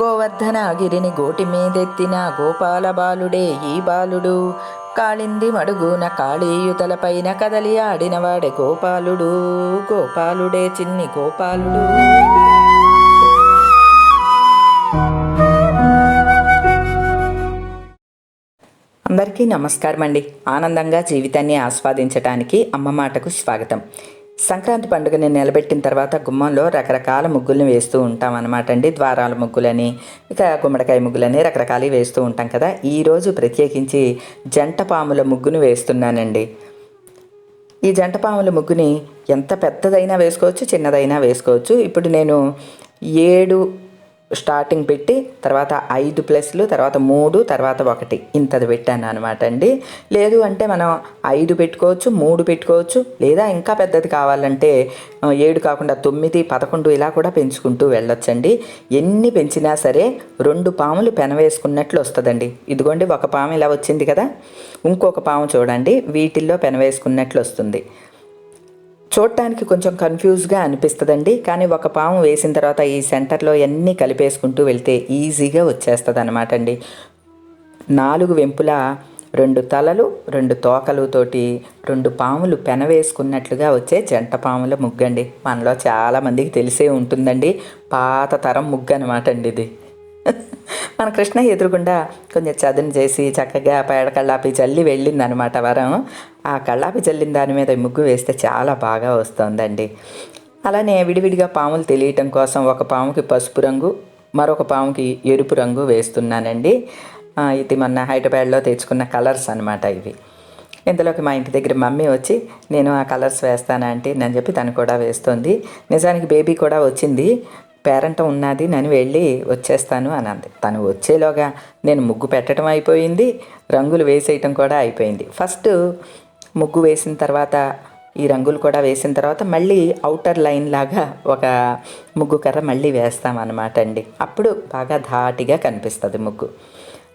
గోవర్ధన గిరిని గోటి మీదెత్తిన గోపాల బాలుడే ఈ బాలుడు. కాళింది మడుగున కాళీయుతలపైన కదలి ఆడినవాడే గోపాలుడు. గోపాలుడే చిన్ని గోపాలుడు. అందరికీ నమస్కారం అండి ఆనందంగా జీవితాన్ని ఆస్వాదించటానికి అమ్మ మాటకు స్వాగతం. సంక్రాంతి పండుగని నిలబెట్టిన తర్వాత గుమ్మంలో రకరకాల ముగ్గుల్ని వేస్తూ ఉంటాం అనమాట అండి. ద్వారాల ముగ్గులని ఇక గుమ్మడికాయ ముగ్గులని రకరకాలు వేస్తూ ఉంటాం కదా. ఈరోజు ప్రత్యేకించి జంట పాముల ముగ్గును వేస్తున్నానండి. ఈ జంట పాముల ముగ్గుని ఎంత పెద్దదైనా వేసుకోవచ్చు చిన్నదైనా వేసుకోవచ్చు. ఇప్పుడు నేను ఏడు స్టార్టింగ్ పెట్టి తర్వాత ఐదు ప్లస్లు తర్వాత మూడు తర్వాత ఒకటి. ఇంతది పెట్టాను అనమాట అండి. లేదు అంటే మనం ఐదు పెట్టుకోవచ్చు మూడు పెట్టుకోవచ్చు లేదా ఇంకా పెద్దది కావాలంటే ఏడు కాకుండా తొమ్మిది పదకొండు ఇలా కూడా పెంచుకుంటూ వెళ్ళొచ్చండి. ఎన్ని పెంచినా సరే రెండు పాములు పెనవేసుకున్నట్లు వస్తుందండి. ఇదిగోండి ఒక పాము ఇలా వచ్చింది కదా. ఇంకొక పాము చూడండి వీటిల్లో పెనవేసుకున్నట్లు వస్తుంది. చూడటానికి కొంచెం కన్ఫ్యూజ్గా అనిపిస్తుందండి. కానీ ఒక పాము వేసిన తర్వాత ఈ సెంటర్లో అన్నీ కలిపేసుకుంటూ వెళ్తే ఈజీగా వచ్చేస్తుంది అనమాట అండి నాలుగు వెంపుల రెండు తలలు రెండు తోకలు తోటి రెండు పాములు పెనవేసుకున్నట్లుగా వచ్చే జంట పాముల ముగ్గండి. మనలో చాలామందికి తెలిసే ఉంటుందండి. పాత తరం ముగ్గు అనమాట అండి ఇది. మన కృష్ణ ఎదురుగుండా కొంచెం చదును చేసి చక్కగా పేడ కళ్ళాపి చల్లి వెళ్ళిందనమాట వరం. ఆ కళ్ళాపి చల్లిన దాని మీద ముగ్గు వేస్తే చాలా బాగా వస్తుందండి. అలానే విడివిడిగా పాములు తెలియటం కోసం ఒక పాముకి పసుపు రంగు మరొక పాముకి ఎరుపు రంగు వేస్తున్నానండి. ఇది మొన్న హైదరాబాద్లో తెచ్చుకున్న కలర్స్ అనమాట ఇవి. ఇంతలోకి మా ఇంటి దగ్గర మమ్మీ వచ్చి నేను ఆ కలర్స్ వేస్తానా అంటే అని చెప్పి తను కూడా వేస్తుంది. నిజానికి బేబీ కూడా వచ్చింది. పేరెంట్ ఉన్నది నేను వెళ్ళి వచ్చేస్తాను అని అంది తను వచ్చేలోగా నేను ముగ్గు పెట్టడం అయిపోయింది రంగులు వేసేయటం కూడా అయిపోయింది. ఫస్ట్ ముగ్గు వేసిన తర్వాత ఈ రంగులు కూడా వేసిన తర్వాత మళ్ళీ అవుటర్ లైన్ లాగా ఒక ముగ్గు కర్ర మళ్ళీ వేస్తామన్నమాట అండి. అప్పుడు బాగా ధాటిగా కనిపిస్తుంది ముగ్గు.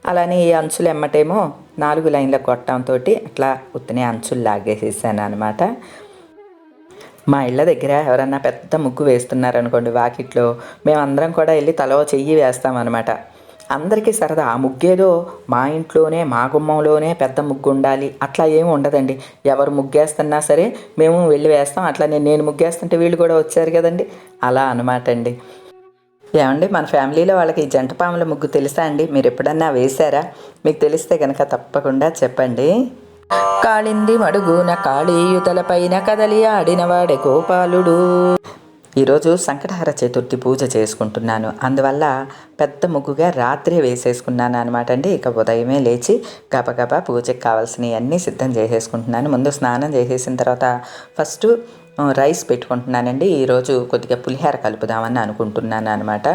అలానే ఈ అంచులు ఎమ్మటేమో నాలుగు లైన్ల కొట్టంతో అట్లా ఉత్తనే అంచులు లాగేసేసాను అనమాట మా ఇళ్ళ దగ్గర ఎవరన్నా పెద్ద ముగ్గు వేస్తున్నారనుకోండి వాకిట్లో మేమందరం కూడా వెళ్ళి తలో చెయ్యి వేస్తామన్నమాట. అందరికీ సరదా ఆ ముగ్గేదో మా ఇంట్లోనే మా గుమ్మంలోనే పెద్ద ముగ్గు ఉండాలి అట్లా ఏమి ఉండదండి. ఎవరు ముగ్గేస్తున్నా సరే మేము వెళ్ళి వేస్తాం. అట్లానే నేను ముగ్గేస్తుంటే వీళ్ళు కూడా వచ్చారు కదండి. అలా అనమాట అండి ఏమండి మన ఫ్యామిలీలో వాళ్ళకి ఈ జంట పాముల ముగ్గు తెలుసా అండి? మీరు ఎప్పుడన్నా వేశారా? మీకు తెలిస్తే కనుక తప్పకుండా చెప్పండి. కాళింది మడుగున కాళీయుతలపైన కదలి ఆడినవాడే గోపాలుడు. ఈరోజు సంకటహర చతుర్థి పూజ చేసుకుంటున్నాను. అందువల్ల పెద్ద ముగ్గుగా రాత్రే వేసేసుకున్నాను అనమాట అండి. ఇక ఉదయమే లేచి గబగబా పూజకి కావాల్సినవి అన్నీ సిద్ధం చేసేసుకుంటున్నాను. ముందు స్నానం చేసేసిన తర్వాత ఫస్ట్ రైస్ పెట్టుకుంటున్నానండి. ఈరోజు కొద్దిగా పులిహార కలుపుదామని అనుకుంటున్నాను అనమాట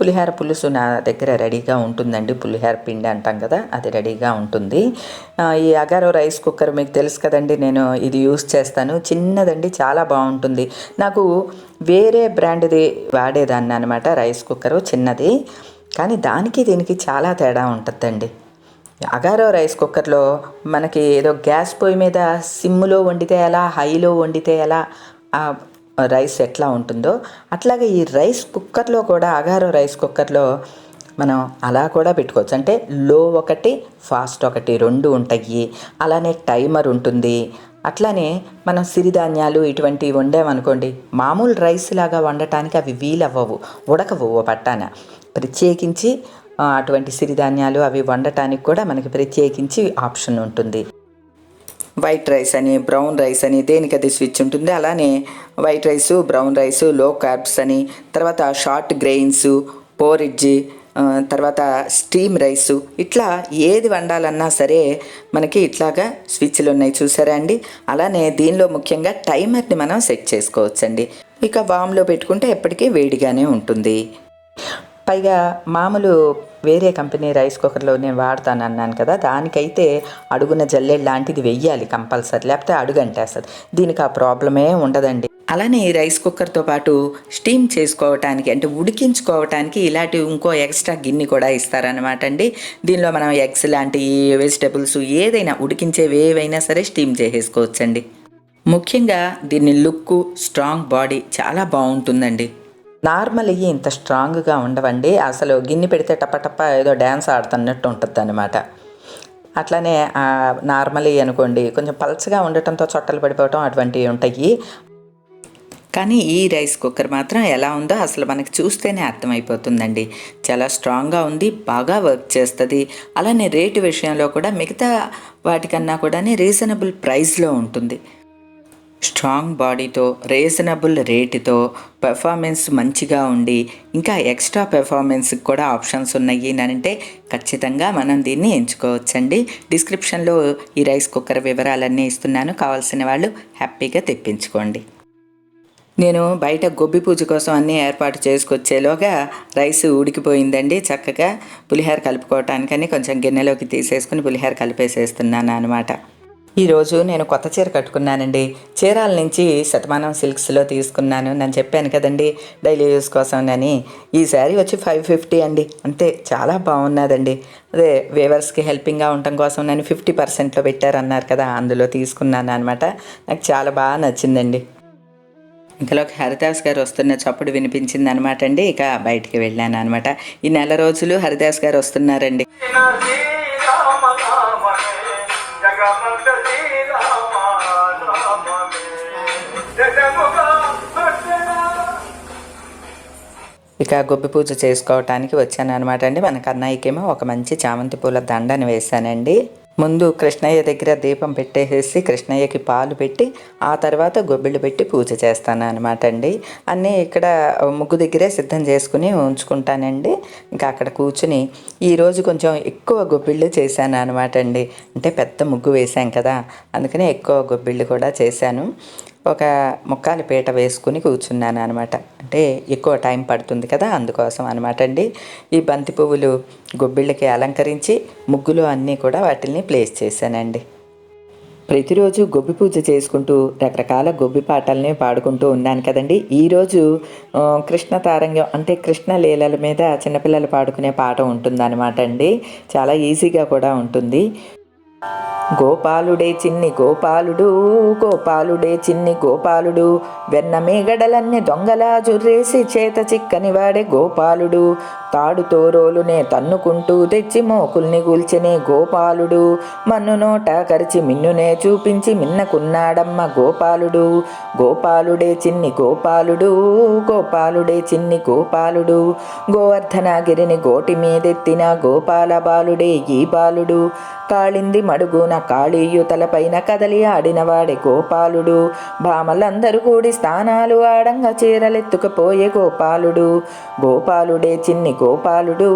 పులిహార పులుసు నా దగ్గర రెడీగా ఉంటుందండి. పులిహార పిండి అంటాం కదా అది రెడీగా ఉంటుంది. ఈ అగారో రైస్ కుక్కర్ మీకు తెలుసు కదండి నేను ఇది యూస్ చేస్తాను. చిన్నదండి చాలా బాగుంటుంది. నాకు వేరే బ్రాండ్ది వాడేదాన్ని అనమాట రైస్ కుక్కరు చిన్నది. కానీ దానికి దీనికి చాలా తేడా ఉంటుందండి. అగారో రైస్ కుక్కర్లో మనకి ఏదో గ్యాస్ పొయ్యి మీద సిమ్లో వండితే ఎలా హైలో వండితే ఎలా ఆ రైస్ ఎట్లా ఉంటుందో అట్లాగే ఈ రైస్ కుక్కర్లో కూడా అగారో రైస్ కుక్కర్లో మనం అలా కూడా పెట్టుకోవచ్చు. అంటే లో ఒకటి ఫాస్ట్ ఒకటి రెండు ఉంటాయి. అలానే టైమర్ ఉంటుంది. అట్లానే మనం సిరిధాన్యాలు ఇటువంటివి వండామనుకోండి మామూలు రైస్ లాగా వండటానికి అవి వీలవ్వవు ఉడకవు ఓ పట్టాన. ప్రత్యేకించి అటువంటి సిరిధాన్యాలు అవి వండటానికి కూడా మనకి ప్రత్యేకించి ఆప్షన్ ఉంటుంది. వైట్ రైస్ అని బ్రౌన్ రైస్ అని దేనికి అది స్విచ్ ఉంటుంది? అలానే white rice brown rice low carbs అని తర్వాత షార్ట్ గ్రెయిన్స్ పోరిడ్జ్ తర్వాత స్టీమ్ రైసు ఇట్లా ఏది వండాలన్నా సరే మనకి ఇట్లాగా స్విచ్లు ఉన్నాయి చూసారా అండి? అలానే దీనిలో ముఖ్యంగా టైమర్ని మనం సెట్ చేసుకోవచ్చండి. ఇక వామ్లో పెట్టుకుంటే ఎప్పటికీ వేడిగానే ఉంటుంది. పైగా మామూలు వేరే కంపెనీ రైస్ కుక్కర్లో నేను వాడతాను అన్నాను కదా దానికైతే అడుగున జల్లెడ్ లాంటిది వెయ్యాలి కంపల్సరీ లేకపోతే అడుగు అంటేస్తుంది దీనికి ఆ ప్రాబ్లమే ఉండదండి. అలానే ఈ రైస్ కుక్కర్తో పాటు స్టీమ్ చేసుకోవటానికి అంటే ఉడికించుకోవటానికి ఇలాంటి ఇంకో ఎక్స్ట్రా గిన్నె కూడా ఇస్తారనమాట అండి. దీనిలో మనం ఎగ్స్ లాంటి వెజిటబుల్స్ ఏదైనా ఉడికించేవి ఏవైనా సరే స్టీమ్ చేసేసుకోవచ్చండి. ముఖ్యంగా దీని లుక్ స్ట్రాంగ్ బాడీ చాలా బాగుంటుందండి. నార్మల్ ఇవి ఇంత స్ట్రాంగ్గా ఉండవండి. అసలు గిన్నె పెడితే టపటప్ప ఏదో డ్యాన్స్ ఆడుతున్నట్టు ఉంటుంది అనమాట అట్లానే నార్మల్ అనుకోండి కొంచెం పల్చగా ఉండటంతో చొట్టలు పడిపోవటం అటువంటివి ఉంటాయి. కానీ ఈ రైస్ కుక్కర్ మాత్రం ఎలా ఉందో అసలు మనకి చూస్తేనే అర్థమైపోతుందండి. చాలా స్ట్రాంగ్గా ఉంది బాగా వర్క్ చేస్తుంది. అలానే రేటు విషయంలో కూడా మిగతా వాటికన్నా కూడా రీజనబుల్ ప్రైస్లో ఉంటుంది. స్ట్రాంగ్ బాడీతో రీజనబుల్ రేటుతో పెర్ఫార్మెన్స్ మంచిగా ఉండి ఇంకా ఎక్స్ట్రా పెర్ఫార్మెన్స్కి కూడా ఆప్షన్స్ ఉన్నాయి అంటే ఖచ్చితంగా మనం దీన్ని ఎంచుకోవచ్చండి. డిస్క్రిప్షన్లో ఈ రైస్ కుక్కర్ వివరాలన్నీ ఇస్తున్నాను. కావాల్సిన వాళ్ళు హ్యాపీగా తెప్పించుకోండి. నేను బయట గొబ్బి పూజ కోసం అన్నీ ఏర్పాటు చేసుకొచ్చేలోగా రైస్ ఉడికిపోయిందండి. చక్కగా పులిహోర కలుపుకోవటానికని కొంచెం గిన్నెలోకి తీసేసుకుని పులిహోర కలిపేసేస్తున్నాను అనమాట ఈరోజు నేను కొత్త చీర కట్టుకున్నానండి. చీరాల నుంచి శతమానం సిల్క్స్లో తీసుకున్నాను. నేను చెప్పాను కదండి డైలీ యూస్ కోసం అని. ఈ శారీ వచ్చి ఫైవ్ ఫిఫ్టీ అండి. అంతే చాలా బాగున్నదండి. అదే వేవర్స్కి హెల్పింగ్గా ఉండటం కోసం నేను ఫిఫ్టీ పర్సెంట్లో పెట్టారన్నారు కదా అందులో తీసుకున్నాను అనమాట నాకు చాలా బాగా నచ్చిందండి. ఇంతలోకి హరిదాస్ గారు వస్తున్న చప్పుడు వినిపించింది అనమాట అండి. ఇక బయటికి వెళ్ళాను అనమాట ఈ నెల రోజులు హరిదాస్ గారు వస్తున్నారండి. ఇక గొబ్బి పూజ చేసుకోవటానికి వచ్చాను అనమాట అండి. మన కన్నయ్యకేమో ఒక మంచి చామంతి పూల దండని వేశానండి. ముందు కృష్ణయ్య దగ్గర దీపం పెట్టేసేసి కృష్ణయ్యకి పాలు పెట్టి ఆ తర్వాత గొబ్బిళ్ళు పెట్టి పూజ చేస్తాను అనమాట అండి. అన్నీ ఇక్కడ ముగ్గు దగ్గరే సిద్ధం చేసుకుని ఉంచుకుంటానండి. ఇంకా అక్కడ కూర్చుని ఈరోజు కొంచెం ఎక్కువ గొబ్బిళ్ళు చేశాను అనమాట అండి. అంటే పెద్ద ముగ్గు వేశాం కదా అందుకనే ఎక్కువ గొబ్బిళ్ళు కూడా చేశాను. ఒక ముక్కాలి పీట వేసుకుని కూర్చున్నాను అనమాట అంటే ఎక్కువ టైం పడుతుంది కదా అందుకోసం అనమాట అండి. ఈ బంతి పువ్వులు గొబ్బిళ్ళకి అలంకరించి ముగ్గులు అన్నీ కూడా వాటిని ప్లేస్ చేశానండి. ప్రతిరోజు గొబ్బి పూజ చేసుకుంటూ రకరకాల గొబ్బి పాటల్ని పాడుకుంటూ ఉన్నాను కదండి. ఈరోజు కృష్ణ తారంగం అంటే కృష్ణ లీలల మీద చిన్నపిల్లలు పాడుకునే పాట ఉంటుందన్నమాట అండి. చాలా ఈజీగా కూడా ఉంటుంది. గోపాలుడే చిన్ని గోపాలుడు గోపాలుడే చిన్ని గోపాలుడు. వెన్న మేగడలన్నీ దొంగలా జుర్రేసి చేత చిక్కని వాడే గోపాలుడు. తాడుతో రోలునే తన్నుకుంటూ తెచ్చి మోకుల్ని గూల్చెనే గోపాలుడు. మన్ను నోట కరిచి మిన్నునే చూపించి మిన్నకున్నాడమ్మ గోపాలుడు. గోపాలుడే చిన్ని గోపాలుడు గోపాలుడే చిన్ని గోపాలుడు. గోవర్ధనగిరిని గోటి మీదెత్తిన గోపాల బాలుడే ఈ బాలుడు. కాళింది మడుగున కాళీయుతలపైన కదలి ఆడినవాడే గోపాలుడు. భామలందరూ కూడి స్థానాలు ఆడంగా చీరలెత్తుకపోయే గోపాలుడు. గోపాలుడే చిన్ని గోపాలుడు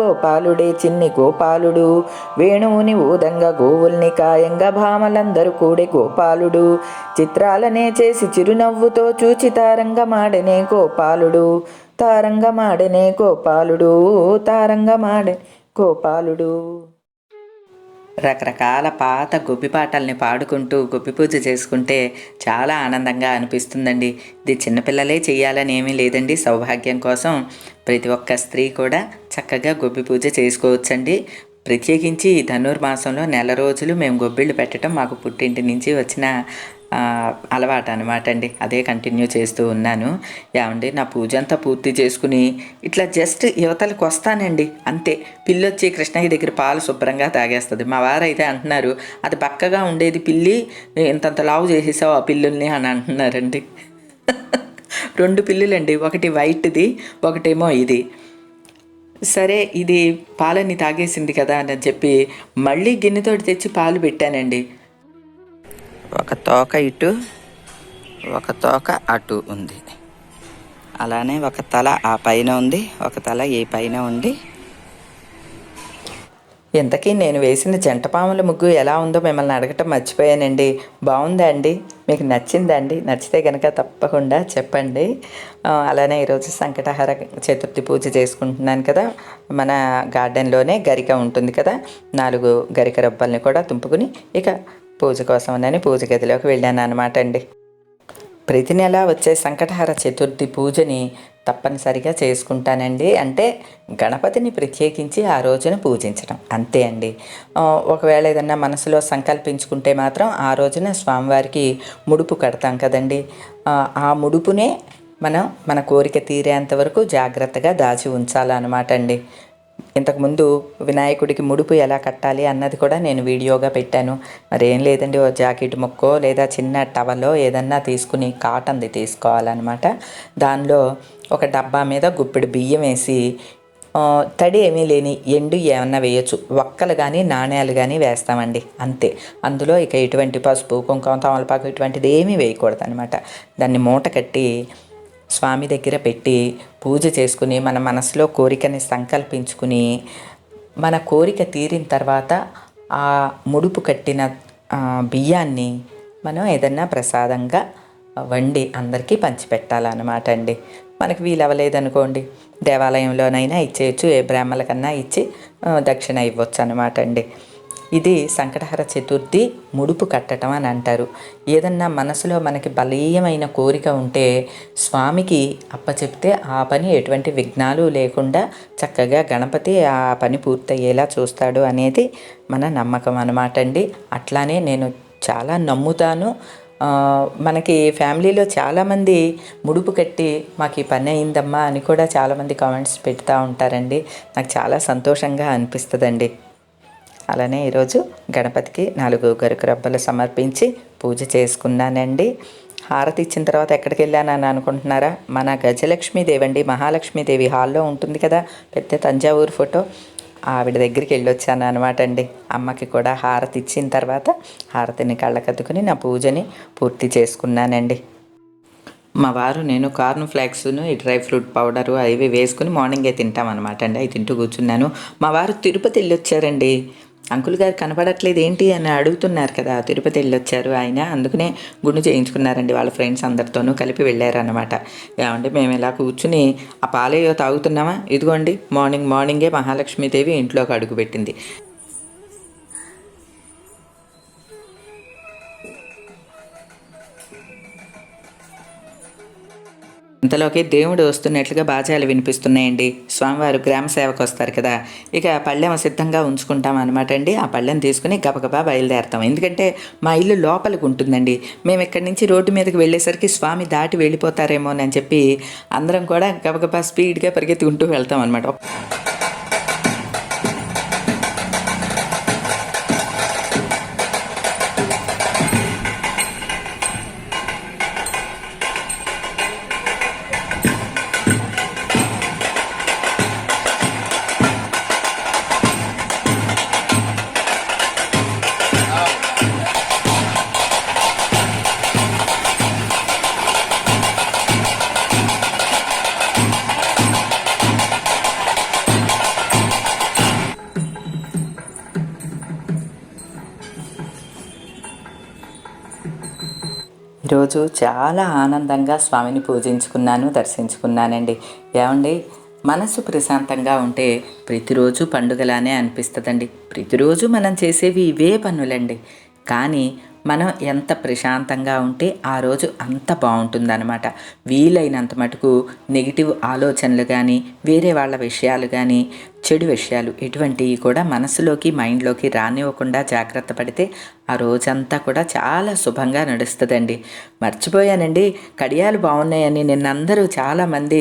గోపాలుడే చిన్ని గోపాలుడు. వేణువుని ఊదంగా గోవుల్ని కాయంగా భామలందరూ కూడే గోపాలుడు. చిత్రాలనే చేసి చిరునవ్వుతో చూచి తారంగమాడనే గోపాలుడు. తారంగమాడనే గోపాలుడు తారంగమాడనే గోపాలుడు. రకరకాల పాత గొబ్బి పాటల్ని పాడుకుంటూ గొబ్బి పూజ చేసుకుంటే చాలా ఆనందంగా అనిపిస్తుందండి. ఇది చిన్నపిల్లలే చేయాలని ఏమీ లేదండి. సౌభాగ్యం కోసం ప్రతి ఒక్క స్త్రీ కూడా చక్కగా గొబ్బి పూజ చేసుకోవచ్చండి. ప్రత్యేకించి ధనుర్మాసంలో నెల రోజులు మేము గొబ్బిళ్ళు పెట్టడం మాకు పుట్టింటి నుంచి వచ్చిన అలవాటు అనమాట అండి. అదే కంటిన్యూ చేస్తూ ఉన్నాను. ఏమండి నా పూజ అంతా పూర్తి చేసుకుని ఇట్లా జస్ట్ యువతలకు వస్తానండి. అంతే. పిల్లొచ్చి కృష్ణయ్య దగ్గర పాలు శుభ్రంగా తాగేస్తుంది. మా వారైతే అంటున్నారు అది పక్కగా ఉండేది పిల్లి ఇంతంత లావు చేసేసావు ఆ పిల్లుల్ని అని అంటున్నారండి. రెండు పిల్లులండి. ఒకటి వైట్ది ఒకటేమో ఇది. సరే ఇది పాలని తాగేసింది కదా అని చెప్పి మళ్ళీ గిన్నెతోటి తెచ్చి పాలు పెట్టానండి. ఒక తోక ఇటు ఒక తోక అటు ఉంది. అలానే ఒక తల ఆ పైన ఉంది ఒక తల ఈ పైన ఉంది. ఇంతకీ నేను వేసిన జంటపాముల ముగ్గు ఎలా ఉందో మిమ్మల్ని అడగటం మర్చిపోయానండి. బాగుందా అండి? మీకు నచ్చిందా అండి? నచ్చితే కనుక తప్పకుండా చెప్పండి. అలానే ఈరోజు సంకటహార చతుర్థి పూజ చేసుకుంటున్నాను కదా. మన గార్డెన్లోనే గరిక ఉంటుంది కదా. నాలుగు గరిక రబ్బల్ని కూడా తుంపుకుని ఇక పూజ కోసమని పూజ గదిలోకి వెళ్ళాను అనమాట అండి. ప్రతి నెల వచ్చే సంకటహార చతుర్థి పూజని తప్పనిసరిగా చేసుకుంటానండి. అంటే గణపతిని ప్రత్యేకించి ఆ రోజున పూజించడం. అంతే అండి. ఒకవేళ ఏదన్నా మనసులో సంకల్పించుకుంటే మాత్రం ఆ రోజున స్వామివారికి ముడుపు కడతాం కదండి. ఆ ముడుపునే మనం మన కోరిక తీరేంత వరకు జాగ్రత్తగా దాచి ఉంచాలన్నమాట అండి. ఇంతకుముందు వినాయకుడికి ముడుపు ఎలా కట్టాలి అన్నది కూడా నేను వీడియోగా పెట్టాను. మరి ఏం లేదండి ఓ జాకెట్ ముక్కో లేదా చిన్న టవలో ఏదన్నా తీసుకుని కాటన్ది తీసుకోవాలన్నమాట. దానిలో ఒక డబ్బా మీద గుప్పెడు బియ్యం వేసి తడి ఏమీ లేని ఎండు ఏమన్నా వేయొచ్చు. ఒక్కలు కానీ నాణ్యాలు కానీ వేస్తామండి అంతే. అందులో ఇక ఎటువంటి పసుపు కుంకుమ తమలపాకు ఇటువంటిది ఏమీ వేయకూడదు అనమాట దాన్ని మూట కట్టి స్వామి దగ్గర పెట్టి పూజ చేసుకుని మన మనసులో కోరికని సంకల్పించుకుని మన కోరిక తీరిన తర్వాత ఆ ముడుపు కట్టిన బియ్యాన్ని మనం ఏదన్నా ప్రసాదంగా వండి అందరికీ పంచిపెట్టాలన్నమాట అండి. మనకి వీలవ్వలేదనుకోండి. దేవాలయంలోనైనా ఇచ్చేయచ్చు ఏ బ్రాహ్మణులకన్నా ఇచ్చి దక్షిణ ఇవ్వచ్చు అనమాట అండి. ఇది సంకటహర చతుర్థి ముడుపు కట్టడం అని అంటారు. ఏదన్నా మనసులో మనకి బలీయమైన కోరిక ఉంటే స్వామికి అప్పచెప్తే ఆ పని ఎటువంటి విఘ్నాలు లేకుండా చక్కగా గణపతి ఆ పని పూర్తయ్యేలా చూస్తాడు అనేది మన నమ్మకం అనమాట అండి. అట్లానే నేను చాలా నమ్ముతాను. మనకి ఫ్యామిలీలో చాలామంది ముడుపు కట్టి మాకు ఈ పని అయిందమ్మా అని కూడా చాలామంది కామెంట్స్ పెడతా ఉంటారండి. నాకు చాలా సంతోషంగా అనిపిస్తుందండి. అలానే ఈరోజు గణపతికి నాలుగు గరుకు రబ్బలు సమర్పించి పూజ చేసుకున్నానండి. హారతి ఇచ్చిన తర్వాత ఎక్కడికి వెళ్ళానని అనుకుంటున్నారా? మన గజలక్ష్మీదేవి అండి మహాలక్ష్మీదేవి హాల్లో ఉంటుంది కదా పెద్ద తంజావూరు ఫోటో. ఆవిడ దగ్గరికి వెళ్ళొచ్చాను అనమాట అండి. అమ్మకి కూడా హారతి ఇచ్చిన తర్వాత హారతిని కళ్ళకద్దుకుని నా పూజని పూర్తి చేసుకున్నానండి. మా వారు నేను కార్న్ ఫ్లాక్స్ను ఈ డ్రై ఫ్రూట్ పౌడరు అవి వేసుకుని మార్నింగే తింటామన్నమాట అండి. అవి తింటూ కూర్చున్నాను. మా వారు తిరుపతి వెళ్ళొచ్చారండి. అంకుల్ గారు కనపడట్లేదు ఏంటి అని అడుగుతున్నారు కదా. తిరుపతి వెళ్ళొచ్చారు ఆయన. అందుకనే గుండు చేయించుకున్నారండి వాళ్ళ ఫ్రెండ్స్ అందరితోనూ కలిపి వెళ్ళారనమాట ఏమంటే మేము ఇలా కూర్చుని ఆ పాలయ్యో తాగుతున్నామా? ఇదిగోండి మార్నింగ్ మార్నింగే మహాలక్ష్మీదేవి ఇంట్లోకి అడుగుపెట్టింది ఇంతలోకి దేవుడు వస్తున్నట్లుగా బాజాలు వినిపిస్తున్నాయండి. స్వామివారు గ్రామ సేవకు వస్తారు కదా. ఇక పళ్ళెం సిద్ధంగా ఉంచుకుంటాం అనమాట అండి. ఆ పళ్ళెం తీసుకుని గబగబా బయలుదేరతాం. ఎందుకంటే మా ఇల్లు లోపలికి ఉంటుందండి. మేము ఇక్కడి నుంచి రోడ్డు మీదకి వెళ్ళేసరికి స్వామి దాటి వెళ్ళిపోతారేమో అని చెప్పి అందరం కూడా గబగబా స్పీడ్గా పరిగెత్తుకుంటూ వెళ్తాం అనమాట ఈరోజు చాలా ఆనందంగా స్వామిని పూజించుకున్నాను దర్శించుకున్నానండి. ఏమండి? మనసు ప్రశాంతంగా ఉంటే ప్రతిరోజు పండుగలానే అనిపిస్తుందండి. ప్రతిరోజు మనం చేసేవి ఇవే పనులండి. కానీ మనం ఎంత ప్రశాంతంగా ఉంటే ఆ రోజు అంత బాగుంటుందన్నమాట. వీలైనంత మటుకు నెగిటివ్ ఆలోచనలు కానీ వేరే వాళ్ళ విషయాలు కానీ చెడు విషయాలు ఎటువంటివి కూడా మనసులోకి మైండ్లోకి రానివ్వకుండా జాగ్రత్త పడితే ఆ రోజంతా కూడా చాలా శుభంగా నడుస్తుందండి. మర్చిపోయానండి. కడియాలు బాగున్నాయని నిన్న అందరూ చాలామంది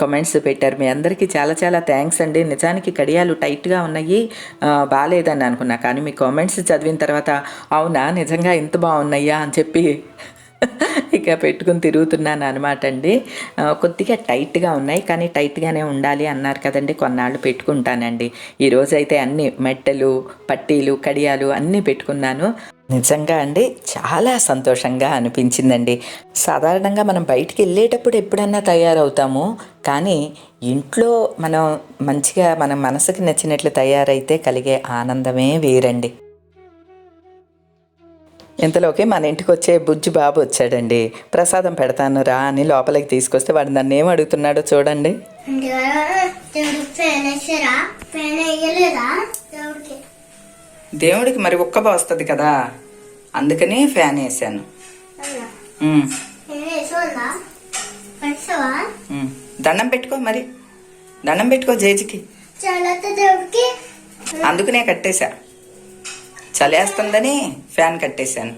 కామెంట్స్ పెట్టారు. మీ అందరికీ చాలా చాలా థ్యాంక్స్ అండి. నిజానికి కడియాలు టైట్గా ఉన్నాయి. బాగాలేదని అనుకున్నా. కానీ మీ కామెంట్స్ చదివిన తర్వాత అవునా? నిజంగా ఇంత బాగున్నాయా? అని చెప్పి ఇక పెట్టుకుని తిరుగుతున్నాను అనమాట అండి. కొద్దిగా టైట్గా ఉన్నాయి కానీ టైట్గానే ఉండాలి అన్నారు కదండి. కొన్నాళ్ళు పెట్టుకుంటానండి. ఈరోజైతే అన్ని మెట్టెలు పట్టీలు కడియాలు అన్నీ పెట్టుకున్నాను. నిజంగా అండి చాలా సంతోషంగా అనిపించిందండి. సాధారణంగా మనం బయటికి వెళ్ళేటప్పుడు ఎప్పుడన్నా తయారవుతాము కానీ ఇంట్లో మనం మంచిగా మన మనసుకి నచ్చినట్లు తయారైతే కలిగే ఆనందమే వేరండి. ఇంతలోకి మన ఇంటికి వచ్చే బుజ్జి బాబు వచ్చాడండి. ప్రసాదం పెడతాను రా అని లోపలికి తీసుకొస్తే వాడు నన్ను ఏం అడుగుతున్నాడో చూడండి. దేవుడికి మరి ఒక్క వస్తుంది కదా. అందుకని ఫ్యాన్ వేసాను. దండం పెట్టుకో మరి. దండం పెట్టుకో జేజికి. అందుకనే కట్టేశా. చలేస్తుందని ఫ్యాన్ కట్టేశాను.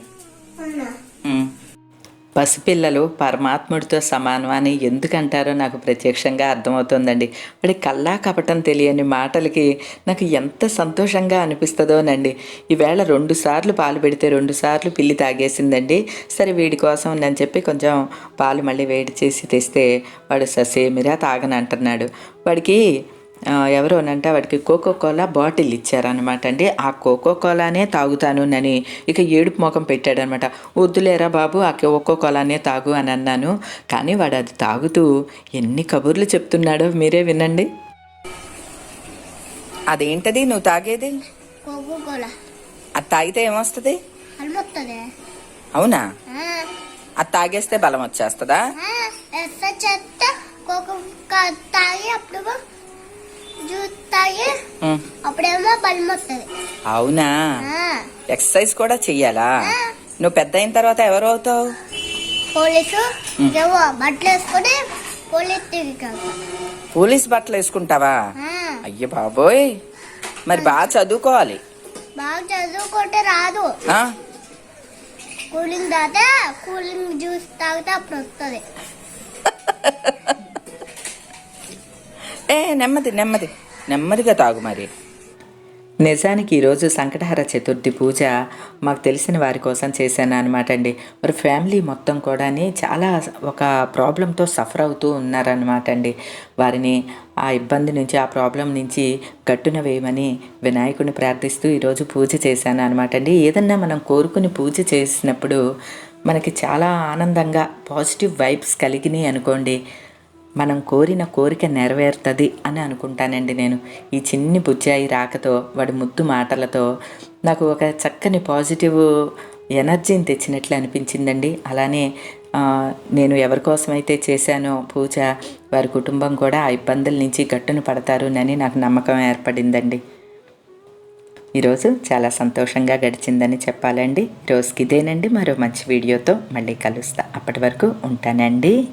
పసిపిల్లలు పరమాత్ముడితో సమానం అని ఎందుకంటారో నాకు ప్రత్యక్షంగా అర్థమవుతుందండి. వాడి కల్లా కపటం తెలియని మాటలకి నాకు ఎంత సంతోషంగా అనిపిస్తుందోనండి. ఈవేళ రెండు సార్లు పాలు పెడితే రెండు సార్లు పిల్లి తాగేసిందండి. సరే వీడి కోసం అని చెప్పి కొంచెం పాలు మళ్ళీ వేడి చేసి తెస్తే వాడు ససేమిరా తాగనంటున్నాడు. వాడికి ఎవరోనంటే వాడికి కోకో కోలా బాటిల్ ఇచ్చారనమాట అండి. ఆ కోకో కోలానే తాగుతాను అని ఇక ఏడుపు ముఖం పెట్టాడనమాట వద్దులేరా బాబు ఆ కోకో కోలానే తాగు అని అన్నాను. కానీ వాడు అది తాగుతూ ఎన్ని కబుర్లు చెప్తున్నాడో మీరే వినండి. అదేంటది నువ్వు తాగేది? అది తాగితే ఏమొస్తుంది? అవునా? అది తాగేస్తే బలం వచ్చేస్తుందా తాగి అప్పుడు ఉమ్, అప్పుడేమో బలం వస్తుంది అవునా ఎక్సర్సైజ్ కూడా చెయ్యాలా? నువ్వు పెద్ద అయిన తర్వాత ఎవరు అవుతావు? పోలీసు ఏవో బట్టలు వేసుకొని పోలీస్ పోలీస్ బట్టలు వేసుకుంటావా అయ్య బాబోయ్! మరి బాగా చదువుకోవాలి. బాగా చదువుకుంటే రాదు? కూలింగ్ తాగితే కూలింగ్ జ్యూస్ తాగితే అప్పుడు వస్తుంది ఏ నెమ్మది నెమ్మది. నెమ్మదిగా తాగు మరి. నిజానికి ఈరోజు సంకటహర చతుర్థి పూజ మాకు తెలిసిన వారి కోసం చేశాను అనమాట అండి. మరి ఫ్యామిలీ మొత్తం కూడా చాలా ఒక ప్రాబ్లంతో సఫర్ అవుతూ ఉన్నారనమాట అండి. వారిని ఆ ఇబ్బంది నుంచి ఆ ప్రాబ్లం నుంచి గట్టున వేయమని వినాయకుడిని ప్రార్థిస్తూ ఈరోజు పూజ చేశాను అనమాట అండి. ఏదన్నా మనం కోరుకుని పూజ చేసినప్పుడు మనకి చాలా ఆనందంగా పాజిటివ్ వైబ్స్ కలిగినాయి అనుకోండి. మనం కోరిన కోరిక నెరవేరుతుంది అని అనుకుంటానండి నేను. ఈ చిన్ని బుజ్జాయి రాకతో వాడి ముద్దు మాటలతో నాకు ఒక చక్కని పాజిటివ్ ఎనర్జీని తెచ్చినట్లు అనిపించిందండి. అలానే నేను ఎవరి కోసమైతే చేశానో పూజ వారి కుటుంబం కూడా ఆ ఇబ్బందుల నుంచి గట్టున పడతారునని నాకు నమ్మకం ఏర్పడిందండి. ఈరోజు చాలా సంతోషంగా గడిచిందని చెప్పాలండి. రోజుకి ఇదేనండి. మరో మంచి వీడియోతో మళ్ళీ కలుస్తా. అప్పటి వరకు ఉంటానండి.